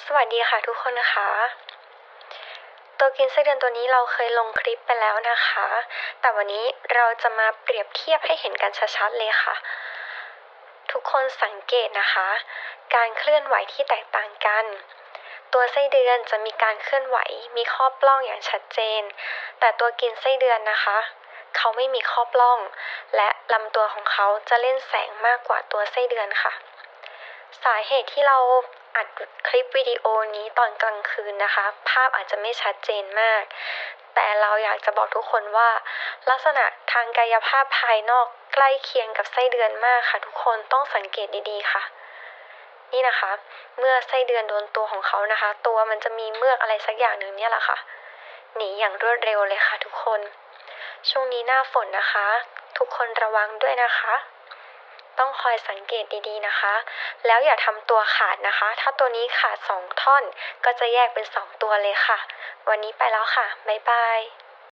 สวัสดีค่ะทุกคนนะคะ ตัวกินไส้เดือนตัวนี้เราเคยลงคลิปไปแล้วนะคะ แต่วันนี้เราจะมาเปรียบเทียบให้เห็นกันชัดๆเลยค่ะ ทุกคนสังเกตนะคะ การเคลื่อนไหวที่แตกต่างกัน ตัวไส้เดือนจะมีการเคลื่อนไหว มีข้อปล้องอย่างชัดเจน แต่ตัวกินไส้เดือนนะคะ เขาไม่มีข้อปล้อง และลำตัวของเขาจะเล่นแสงมากกว่าตัวไส้เดือนค่ะ สาเหตุที่เราอัดคลิปวิดีโอนี้ตอนกลางคืนนะคะ ภาพอาจจะไม่ชัดเจนมาก แต่เราอยากจะบอกทุกคนว่า ลักษณะทางกายภาพภายนอกใกล้เคียงกับไส้เดือนมากค่ะ ทุกคนต้องสังเกตดีๆค่ะ นี่นะคะ เมื่อไส้เดือนโดนตัวของเขานะคะ ตัวมันจะมีเมือกอะไรสักอย่างหนึ่งเนี่ยแหละค่ะหนีอย่างรวดเร็วเลยค่ะ ทุกคน ช่วงนี้หน้าฝนนะคะ ทุกคนระวังด้วยนะคะ ต้องคอยสังเกตดีๆนะคะ แล้วอย่าทำตัวขาดนะคะ ถ้าตัวนี้ขาด 2 ท่อน ก็จะแยกเป็น 2 ตัวเลยค่ะ วันนี้ไปแล้วค่ะ บ๊ายบาย